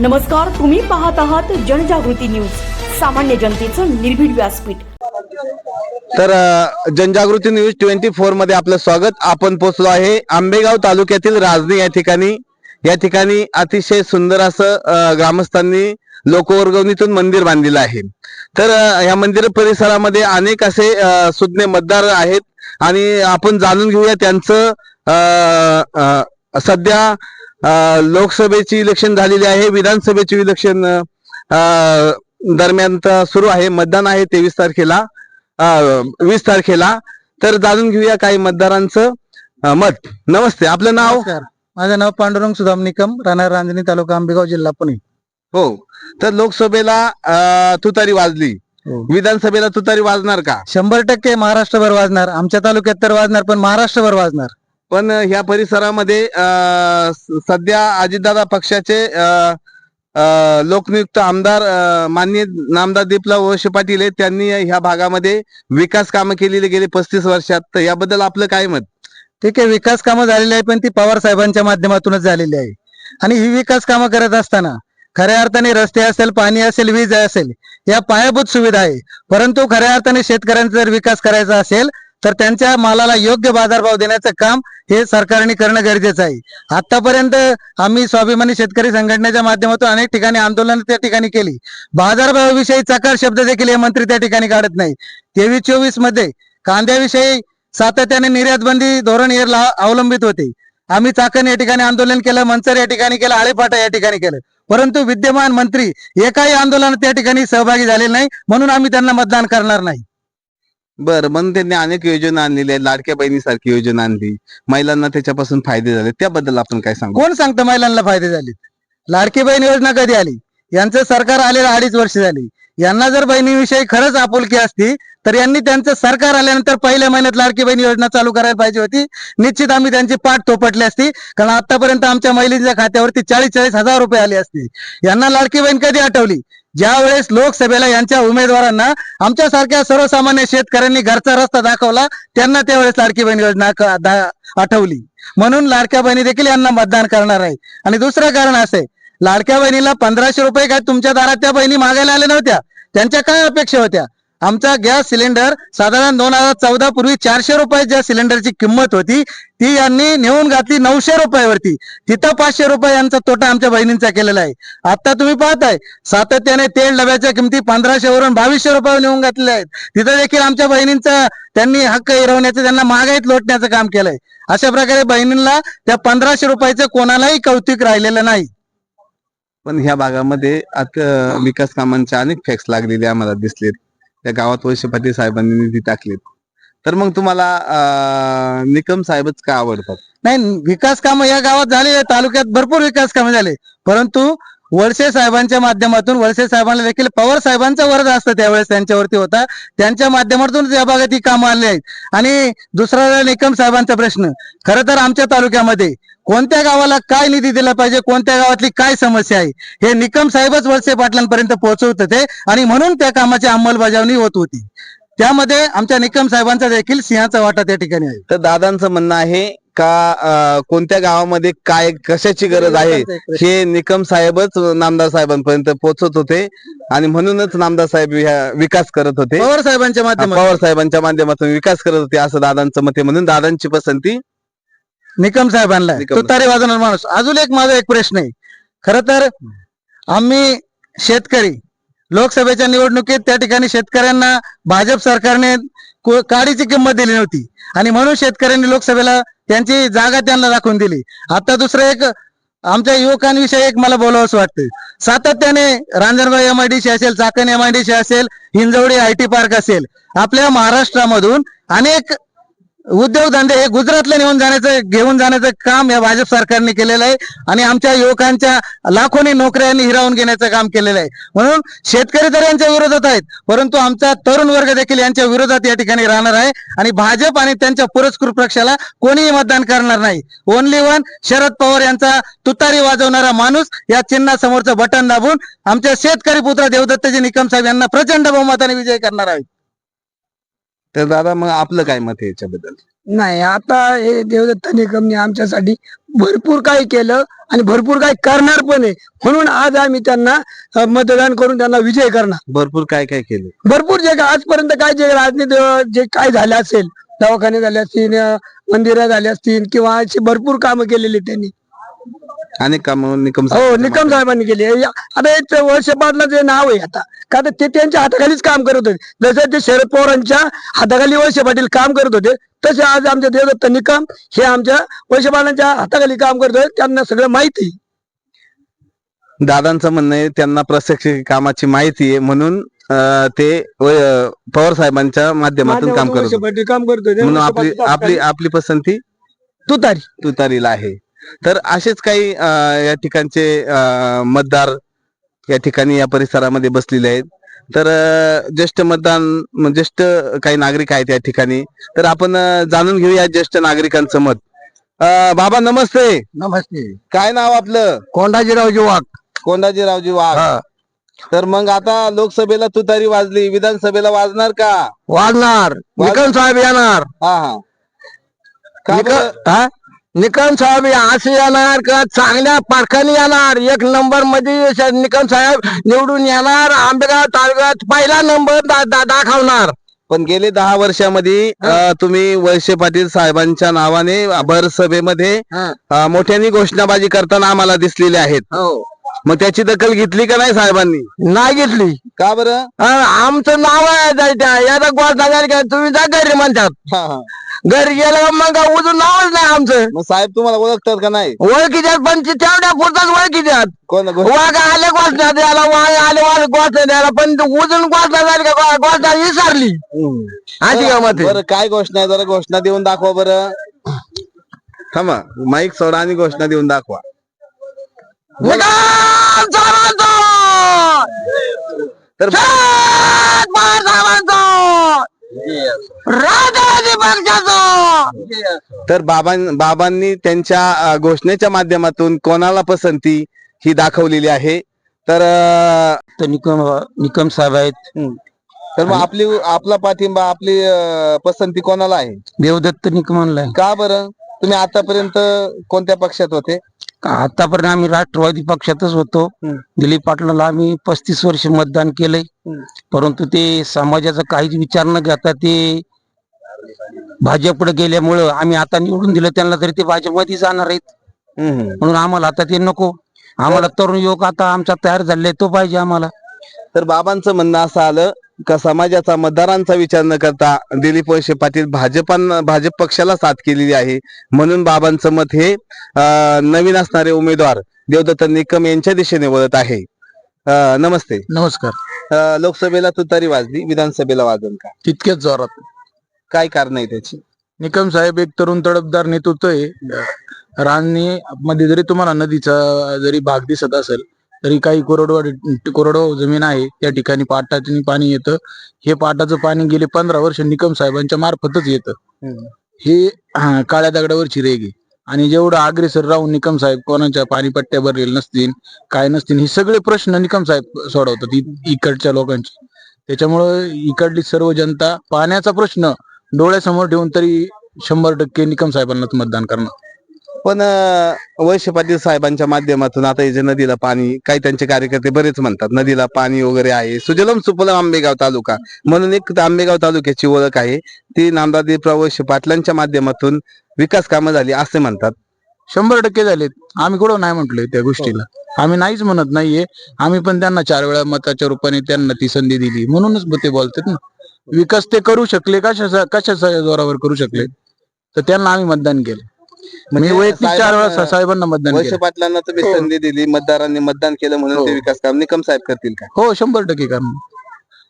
नमस्कार तुम्ही पाहत आहात जनजागृती न्यूज. सामान्य जनतेचं निर्भीड व्यासपीठ. तर जनजागृती न्यूज ट्वेंटी फोरमध्ये आपलं स्वागत. आपण पोहोचलो आहे आंबेगाव तालुक्यातील राजनी या ठिकाणी. या ठिकाणी अतिशय सुंदर असं ग्रामस्थांनी लोकवर्गवणीतून मंदिर बांधलेलं आहे. तर या मंदिर परिसरामध्ये अनेक असे सुज्ञ मतदार आहेत. आणि आपण जाणून घेऊया त्यांचं सध्या लोकसभेची इलेक्शन झालेली आहे विधानसभेची इलेक्शन दरम्यान सुरू आहे मतदान आहे तेवीस तारखेला वीस तारखेला. तर जाणून घेऊया काही मतदारांचं मत. नमस्ते आपलं नाव? माझं नाव पांडुरंग सुदाम निकम राहणार रांजणी तालुका आंबेगाव जिल्हा पुणे. हो. तर लोकसभेला तुतारी वाजली. हो. विधानसभेला तुतारी वाजणार का? शंभर टक्के महाराष्ट्रभर वाजणार. आमच्या तालुक्यात तर वाजणार पण महाराष्ट्रभर वाजणार. पण ह्या परिसरामध्ये सध्या अजितदादा पक्षाचे लोकनियुक्त आमदार माननीय नामदार दीपला वळसे पाटील आहेत. त्यांनी ह्या भागामध्ये विकास कामं केलेली गेली पस्तीस वर्षात. तर याबद्दल आपलं काय मत? ठीक आहे विकास कामं झालेली आहे पण ती पवार साहेबांच्या माध्यमातूनच झालेली आहे. आणि ही विकास कामं करत असताना खऱ्या अर्थाने रस्ते असेल पाणी असेल वीज असेल या पायाभूत सुविधा आहे. परंतु खऱ्या अर्थाने शेतकऱ्यांचा जर विकास करायचा असेल तर त्यांच्या मालाला योग्य बाजारभाव देण्याचं काम हे सरकारने करणं गरजेचं आहे. आतापर्यंत आम्ही स्वाभिमानी शेतकरी संघटनेच्या माध्यमातून अनेक ठिकाणी आंदोलन त्या ठिकाणी केली. बाजारभावाविषयी चकार शब्द देखील हे मंत्री त्या ठिकाणी काढत नाही. तेवीस चोवीसमध्ये कांद्याविषयी सातत्याने निर्यात बंदी धोरण हे अवलंबित होते. आम्ही चाकण या ठिकाणी आंदोलन केलं मंचर या ठिकाणी केलं आळेपाटा या ठिकाणी केलं. परंतु विद्यमान मंत्री एकाही आंदोलनात त्या ठिकाणी सहभागी झाले नाही म्हणून आम्ही त्यांना मतदान करणार नाही. बरं म्हणून त्यांनी अनेक योजना आणलेल्या आहेत लाडक्या बहिणीसारखी योजना आणली. महिलांना त्याच्यापासून फायदे झाले. त्याबद्दल आपण काय सांगू? कोण सांगतं महिलांना फायदे झाले लाडकी बहीण योजना कधी आली? यांचं सरकार आलेलं अडीच वर्ष झाली. यांना जर बहिणीविषयी खरंच आपुलकी असती तर यांनी त्यांचं सरकार आल्यानंतर पहिल्या महिन्यात लाडकी बहीण योजना चालू करायला पाहिजे होती. निश्चित आम्ही त्यांची पाठ थोपटली असती. कारण आतापर्यंत आमच्या महिलांच्या खात्यावरती चाळीस चाळीस हजार रुपये आले असते. यांना लाडकी बहीण कधी आठवली? ज्यावेळेस लोकसभेला यांच्या उमेदवारांना आमच्यासारख्या सर्वसामान्य शेतकऱ्यांनी घरचा रस्ता दाखवला त्यांना त्यावेळेस लाडकी बहीण योजना आठवली. म्हणून लाडक्या बहिणी देखील यांना मतदान करणार आहे. आणि दुसरं कारण असं आहे लाडक्या बहिणीला पंधराशे रुपये काय तुमच्या दारात त्या बहिणी मागायला आल्या नव्हत्या? त्यांच्या काय अपेक्षा होत्या? आमचा गॅस सिलेंडर साधारण दोन हजार चौदा पूर्वी चारशे रुपये ज्या सिलेंडरची किंमत होती ती यांनी नेऊन घातली नऊशे रुपयावरती. तिथं पाचशे रुपये यांचा तोटा आमच्या बहिणींचा केलेला आहे. आता तुम्ही पाहताय सातत्याने तेल डब्याच्या किमती पंधराशे वरून बावीसशे रुपयावर नेऊन घातलेल्या आहेत. तिथं देखील आमच्या बहिणींचा त्यांनी हक्क हिरवण्याचं त्यांना महागाईत लोटण्याचं काम केलंय. अशा प्रकारे बहिणींना त्या पंधराशे रुपयाचं कोणालाही कौतुक राहिलेलं नाही. पण ह्या भागामध्ये आता विकास कामांचे अनेक फॅक्स लागलेले आम्हाला दिसलेत. त्या गावात वैश्य पाटील साहेबांनी निधी टाकलेत. तर मग तुम्हाला अं, निकम साहेबच का आवडतात? नाही विकास कामं या गावात झाले तालुक्यात भरपूर विकास कामं झाले. परंतु वळसे साहेबांच्या माध्यमातून वळसे साहेबांना देखील पवार साहेबांचा वर्ग असतं त्यावेळेस त्यांच्यावरती होता. त्यांच्या माध्यमातून या भागात ही कामं आणली आहेत. आणि दुसरा निकम साहेबांचा प्रश्न. खरं तर आमच्या तालुक्यामध्ये कोणत्या गावाला काय निधी दिला पाहिजे कोणत्या गावातली काय समस्या आहे हे निकम साहेबच वळसे पाटलांपर्यंत पोहोचवत होते आणि म्हणून त्या कामाची अंमलबजावणी होत होती. त्यामध्ये आमच्या निकम साहेबांचा देखील सिंहाचा वाटा त्या ठिकाणी आहे. तर दादांचं म्हणणं आहे का कोणत्या गावामध्ये काय कशाची गरज आहे हे निकम साहेबच नामदार साहेबांपर्यंत पोहोचत होते. आणि म्हणूनच नामदार साहेब विकास करत होते. पवार साहेबांच्या माध्यमातून. पवार साहेबांच्या माध्यमातून विकास करत होते असं दादांचं मत आहे. म्हणून दादांची पसंती निकम साहेबांना. तुतारी वाजवणार माणूस. अजून एक माझा एक प्रश्न आहे. खर तर आम्ही शेतकरी लोकसभेच्या निवडणुकीत त्या ठिकाणी शेतकऱ्यांना भाजप सरकारने काडीची किंमत दिली नव्हती. आणि म्हणून शेतकऱ्यांनी लोकसभेला त्यांची जागा त्यांना दाखवून दिली. आता दुसरं एक आमच्या युवकांविषयी एक मला बोलावंसं वाटतं. सातत्याने रांजणगाव एमआयडीसी असेल चाकण एमआयडीसी असेल हिंजवडी आय टी पार्क असेल आपल्या महाराष्ट्रामधून अनेक उद्योगधंदे हे गुजरातला नेऊन जाण्याचं घेऊन जाण्याचं काम या भाजप सरकारने केलेलं आहे. आणि आमच्या युवकांच्या लाखोनी नोकऱ्यांनी हिरावून घेण्याचं काम केलेलं आहे. म्हणून शेतकरी तर यांच्या विरोधात आहेत परंतु आमचा तरुण वर्ग देखील यांच्या विरोधात या ठिकाणी राहणार आहे. आणि भाजप आणि त्यांच्या पुरस्कृत पक्षाला कोणीही मतदान करणार नाही. ओनली वन शरद पवार यांचा तुतारी वाजवणारा माणूस या चिन्हासमोरचं बटन दाबून आमच्या शेतकरी पुत्र देवदत्तजी निकम साहेब यांना प्रचंड बहुमताने विजय करणार आहेत तर दादा मग आपलं काय मत आहे याच्याबद्दल? नाही आता हे देवदत्त निकमने आमच्यासाठी भरपूर काही केलं आणि भरपूर काही करणार पण आहे. म्हणून आज आम्ही त्यांना अ, मतदान करून त्यांना विजय करणार. भरपूर काय काय केलं? भरपूर जे काय आजपर्यंत काय जे राजनीती अ, जे काय झाले असेल दवाखाने झाले असतील अ, मंदिरं झाली असतील किंवा अशी भरपूर कामं केलेली त्यांनी. अनेक काम निकम हो निकम साहेबांनी केली. या- आता एक वर्ष पाटलाचं जे नाव आहे आता. का तर ते त्यांच्या हाताखालीच काम करत होते. जसं ते शरद पवारांच्या हाताखाली वळसे पाटील काम करत होते तसे आज आमचे देवदत्त निकम हे आमच्या वळसे पाटलांच्या हाताखाली काम करत होते. त्यांना सगळं माहिती दादांचं म्हणणं आहे त्यांना प्रशिक्षक कामाची माहिती आहे म्हणून अं, ते व- पवार साहेबांच्या माध्यमातून काम करत वळसे होते. पाटील काम करत होते. म्हणून वळसे आपली पाटील आपली आपली पसंती तुतारी. तुतारीला आहे. तर असेच काही या ठिकाणचे मतदार या ठिकाणी या परिसरामध्ये बसलेले आहेत. तर ज्येष्ठ मतदान ज्येष्ठ काही नागरिक आहेत या ठिकाणी. तर आपण जाणून घेऊया ज्येष्ठ नागरिकांचं मत. अं, बाबा नमस्ते. नमस्ते. काय नाव आपलं? कोंडाजीराव वाघ. कोंडाजीरावजी वाघ. तर मग आता लोकसभेला तुतारी वाजली. विधानसभेला वाजणार का? वाजणार. निकम साहेब येणार. हा हा. का बरं? निकम साहेब असे येणार का? चांगल्या पारखाने येणार. एक नंबरमध्ये निकम साहेब निवडून येणार. आंबेगाव तालुक्यात पहिला नंबर दाखवणार. पण गेले दहा वर्षामध्ये तुम्ही वळसे पाटील साहेबांच्या नावाने भर सभेमध्ये मोठ्याने घोषणाबाजी करताना आम्हाला दिसलेले आहेत. हो. मग त्याची दखल घेतली का नाही साहेबांनी? नाही घेतली. का बरं? अं, आमचं नाव आहे जायच्या. याचा गोष्ट झाली का? तुम्ही जा घरी म्हणतात. हा, हा. घरी गेलं का मग उजून नावच नाही आमचं. मग साहेब तुम्हाला ओळखतात का नाही? ओळखीच्यात पण ते तेवढ्या पुरताच ओळखीच्यात कोण वाघ आले गोष्ट द्यायला वाघ आले वाघ गोष्ट द्यायला पण उजून गोष्ट झाली का? गोष्ट विसरली. हम्म. अशी गमत आहे. बरं काय घोषणा आहे? जरा घोषणा देऊन दाखवा बरं. थांबा माईक सोडा आणि घोषणा देऊन दाखवा! तर बाबां बाबांनी त्यांच्या घोषणेच्या माध्यमातून कोणाला पसंती ही दाखवलेली आहे? तर निकम निकम साहेब आहेत. तर मग आपली आपला पाठिंबा आपली पसंती कोणाला आहे? देवदत्त निकमनला आहे का बरं? तुम्ही आतापर्यंत कोणत्या पक्षात होते? आतापर्यंत आम्ही राष्ट्रवादी पक्षातच होतो. दिलीप पाटलाला आम्ही पस्तीस वर्ष मतदान केलंय. परंतु ते समाजाचा काहीच विचार न घेता ते भाजपकडे गेल्यामुळं आम्ही आता निवडून दिलं त्यांना तरी ते भाजपमध्ये जाणार आहेत. म्हणून आम्हाला आता ते नको आम्हाला तरुण युवक आता आमचा तयार झाले तो पाहिजे आम्हाला तर बाबांचं म्हणणं असं आलं का समाजाचा मतदारांचा विचार न करता दिलीप वळसे पाटील भाजपान भाजप पक्षाला साथ केलेली आहे. म्हणून बाबांचं मत हे नवीन असणारे उमेदवार देवदत्त निकम यांच्या दिशेने वळत आहे. नमस्ते. नमस्कार. लोकसभेला तुतारी वाजली विधानसभेला वाजल का? तितक्याच जोरात. काय कारण आहे त्याची? निकम साहेब एक तरुण तडफदार नेतृत्व आहे. राणी मध्ये जरी तुम्हाला नदीचा जरी भाग दिसत असेल तरी काही कोरडवाडी कोरडवाहू जमीन आहे त्या ठिकाणी पाटाने पाणी येतं. हे पाटाचं पाणी गेले पंधरा वर्ष निकम साहेबांच्या मार्फतच येतं. हे काळ्या दगडावरची रेग आहे. आणि जेवढं अग्रेसर राहून निकम साहेब कोणाच्या पाणीपट्ट्या भरलेल्या नसतील काय नसतील हे सगळे प्रश्न निकम साहेब सोडवतात इकडच्या लोकांचे. त्याच्यामुळं इकडली सर्व जनता पाण्याचा प्रश्न डोळ्यासमोर ठेवून तरी शंभर टक्के निकम साहेबांनाच मतदान करणार. पण वैश्य पाटील साहेबांच्या माध्यमातून आता हे जे नदीला पाणी काही त्यांचे कार्यकर्ते बरेच म्हणतात नदीला पाणी वगैरे आहे. सुजलम सुफलम आंबेगाव तालुका म्हणून एक आंबेगाव तालुक्याची ओळख आहे. ती नामदादी प्रवश्य पाटलांच्या माध्यमातून विकास कामं झाली असे म्हणतात. शंभर टक्के झालेत. आम्ही कुठं नाही म्हटलोय त्या गोष्टीला. आम्ही नाहीच म्हणत नाहीये. आम्ही पण त्यांना चार वेळा मताच्या रूपाने त्यांना ती संधी दिली. म्हणूनच ते बोलतात ना. विकास ते करू शकले कशा कशाच्या जोरावर करू शकले? तर त्यांना आम्ही मतदान केलं. मी म्हणजे वैयक्तिक चार वेळा साहेबांना- साहेबांना मतदान केलं. पाटलांना तुम्ही. संधी दिली मतदारांनी मतदान केलं म्हणून ते हो. विकास काम निकम साहेब करतील का? हो शंभर टक्के करणार.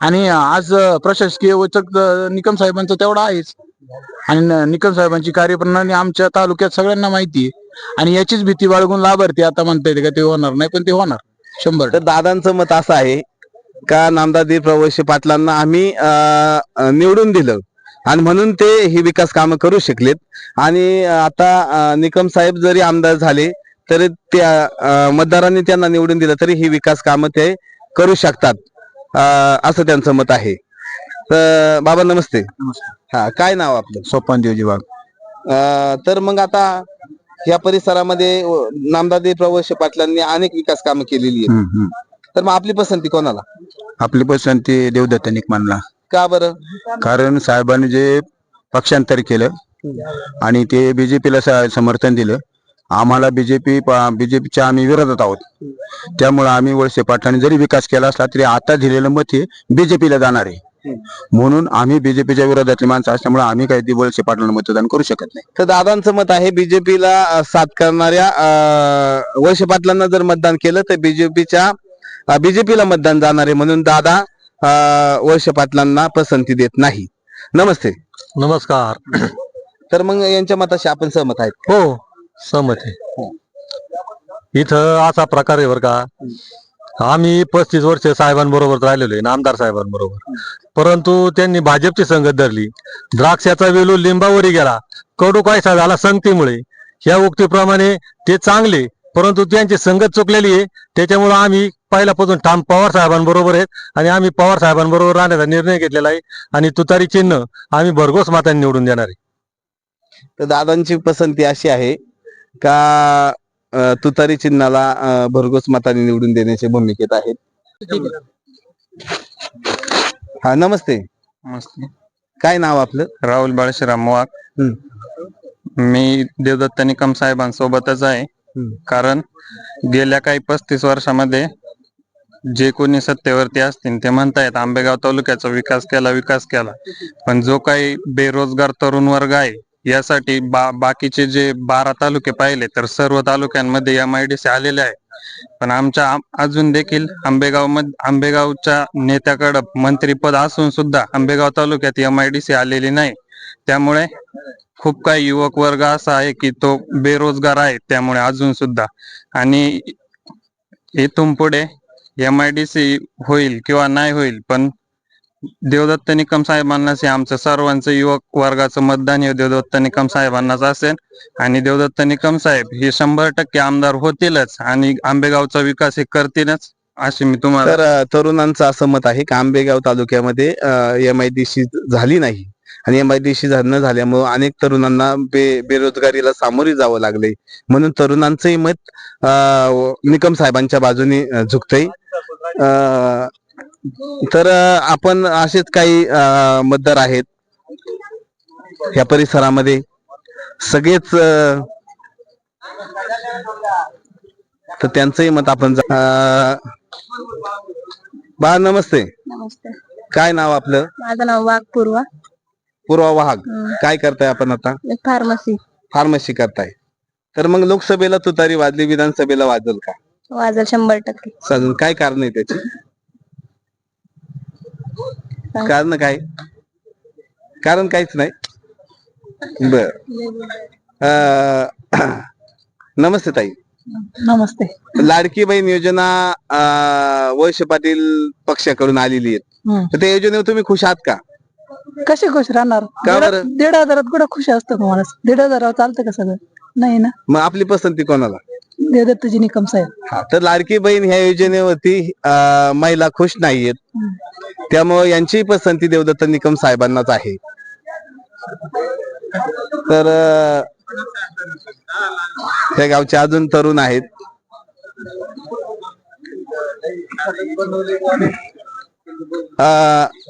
आणि आज अं, प्रशासकीय वचक अं, निकम साहेबांचं तेवढा आहेच. आणि न- निकम साहेबांची कार्यप्रणाली आमच्या तालुक्यात सगळ्यांना माहिती आहे. आणि याचीच भीती बाळगून लाभार्थी आता म्हणता येते का ते होणार नाही पण ते होणार. शंभर तर दादांचं मत असं आहे का नामदार दीप वळसे पाटलांना आम्ही अ, अ, निवडून दिलं? आणि म्हणून ते ही विकास कामं करू शकलेत. आणि आता निकम साहेब जरी आमदार झाले तरी त्या मतदारांनी त्यांना निवडून दिलं तरी ही विकास कामं ते करू शकतात असं त्यांचं मत आहे. तर बाबा नमस्ते. हा काय नाव आपलं? सोपान देवजी अं, तर मग आता या परिसरामध्ये अं, नामदार प्रवश पाटलांनी अनेक विकास कामं केलेली आहेत. तर मग आपली पसंती कोणाला? आपली पसंती देवदत्त निकमानला का बरं? कारण साहेबांनी जे पक्षांतर केलं आणि ते बीजेपीला समर्थन दिलं आम्हाला बीजेपी बीजेपीच्या आम्ही विरोधात आहोत. त्यामुळे आम्ही वळसे पाटलांनी जरी विकास केला असला तरी आता दिलेलं मत हे बीजेपीला जाणार आहे. म्हणून आम्ही बीजेपीच्या विरोधातली माणसं असल्यामुळे आम्ही काही ती वळसे पाटलांना मतदान करू शकत नाही. तर दादांचं मत आहे बीजेपीला साथ करणाऱ्या वळसे पाटलांना जर मतदान केलं तर बीजेपीच्या बीजेपीला मतदान जाणार आहे. म्हणून दादा अं, वळसे पाटलांना पसंती देत नाही. नमस्ते. नमस्कार. तर मग यांच्या मताशी आपण सहमत आहेत. हो सहमत आहे. इथं असा प्रकार आहे बरं का. आम्ही पस्तीस वर्ष साहेबांबरोबर राहिलेलो आहे नामदार साहेबांबरोबर. परंतु त्यांनी भाजपची संगत धरली. द्राक्षाचा वेलू लिंबावरी गेला. कडू कायसा झाला संगतीमुळे. या उक्तीप्रमाणे ते चांगले परंतु त्यांची संगत चुकलेली आहे. त्याच्यामुळे आम्ही पहिल्यापासून ठाम पवार साहेबांबरोबर आहेत आणि आम्ही पवार साहेबांबरोबर राहण्याचा निर्णय घेतलेला आहे. आणि तुतारी चिन्ह आम्ही भरघोस मातांनी निवडून देणार आहे. तर दादांची पसंती अशी आहे का तुतारी चिन्हाला भरघोस मताने निवडून देण्याच्या भूमिकेत आहेत? हा नमस्ते. काय नाव आपलं? राहुल बाळशीराम वाघ मी देवदत्त निकम साहेबांसोबतच आहे. कारण गेल्या काही पस्तीस वर्षामध्ये जे कोणी सत्तेवरती असतील ते म्हणतायत आंबेगाव तालुक्याचा विकास केला विकास केला. पण जो काही बेरोजगार तरुण वर्ग आहे यासाठी बा बाकीचे जे बारा तालुके पाहिले तर सर्व तालुक्यांमध्ये एम आय डी सी आलेले आहे. पण आमच्या अजून देखील आंबेगावमध्ये आंबेगावच्या नेत्याकडं मंत्रीपद असून सुद्धा आंबेगाव तालुक्यात एम आय डी सी आलेली नाही. त्यामुळे खूप काही युवक वर्ग असा आहे की तो बेरोजगार आहे त्यामुळे अजून सुद्धा. आणि इथून पुढे एम आय डी सी होईल किंवा नाही होईल पण देवदत्त निकम साहेबांनाच हे आमचं सर्वांचं युवक वर्गाचं मतदान हे देवदत्त निकम साहेबांनाच असेल. आणि देवदत्त निकम साहेब हे शंभर टक्के आमदार होतीलच आणि आंबेगावचा विकास हे करतीलच अशी मी तुम्हाला तर तरुणांचं असं मत आहे की आंबेगाव तालुक्यामध्ये एम आय डी सी झाली नाही. आणि एम आय डी सी न झाल्यामुळे अनेक तरुणांना बे बेरोजगारीला सामोरे जावं लागले म्हणून तरुणांचंही मत अं, निकम साहेबांच्या बाजूने झुकतंय. अं, तर आपण असेच काही मतदार आहेत. या परिसरामध्ये सगळेच तर त्यांचंही मत आपण बा नमस्ते. नमस्ते. काय नाव आपलं? माझं नाव वाघपूर्वा पूर्वा. वाहक काय करताय आपण आता? फार्मसी फार्मसी करताय. तर मग लोकसभेला तुतारी वाजली विधानसभेला वाजल का? वाजल शंभर टक्के. काय कारण आहे त्याची? कारण काय? कारण काहीच नाही. बर. अं, नमस्ते ताई. नमस्ते. लाडकी बहीण योजना अं, वैश्य पाटील पक्षाकडून आलेली आहे. तर त्या योजनेवर तुम्ही खुश आहात का? कसे खुश राहणार? का दीड- बरं? दीड हजारात कुठं खुश असतं का माणूस दीड हजारावर चालतं का सगळं? नाही ना. मग आपली पसंती कोणाला? देवदत्तजी निकम साहेब. हा तर लाडकी बहीण ह्या योजनेवरती अं, महिला खुश नाहीयेत. त्यामुळे यांची पसंती देवदत्त निकम साहेबांनाच आहे. तर अं, त्या गावचे अजून तरुण आहेत.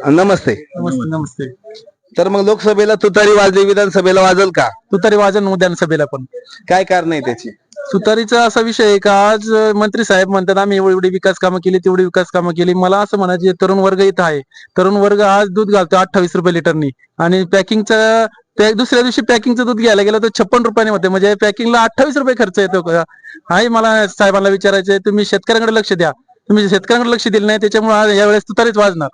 नमस्ते. नमस्ते तर मग लोकसभेला तुतारी वाजली विधानसभेला वाजल का? तुतारी वाजन विधानसभेला पण. काय कारण आहे त्याची? तुतारीचा असा विषय आहे का आज मंत्री साहेब म्हणतात आम्ही एवढी एवढी विकास कामं केली तेवढी विकास कामं केली. मला असं म्हणायचे तरुण वर्ग इथं आहे. तरुण वर्ग आज दूध घालतो अठ्ठावीस रुपये लिटरनी. आणि पॅकिंगचं पॅक दुसऱ्या दिवशी पॅकिंगचं दूध घ्यायला गेलं तर छप्पन रुपयाने होते. म्हणजे पॅकिंगला अठ्ठावीस रुपये खर्च येतो का? आहे मला साहेबांना विचारायचंय तुम्ही शेतकऱ्यांकडे लक्ष द्या. तुम्ही शेतकऱ्यांकडे लक्ष दिलं नाही त्याच्यामुळे आज यावेळेस तुतारीच वाजणार.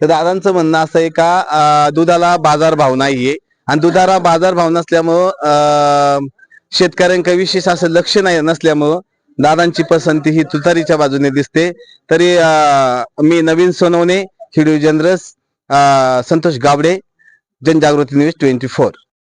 तर दादांचं म्हणणं असं आहे का अं, दुधाला बाजार भाव नाहीये आणि दुधाला बाजार भाव नसल्यामुळं अं, शेतकऱ्यांकडे विशेष असं लक्ष नाही नसल्यामुळं दादांची पसंती ही तुतारीच्या बाजूने दिसते. तरी अं, मी नवीन सोनवणे हिडिओ जनरस संतोष गावडे जनजागृती न्यूज ट्वेंटी फोर.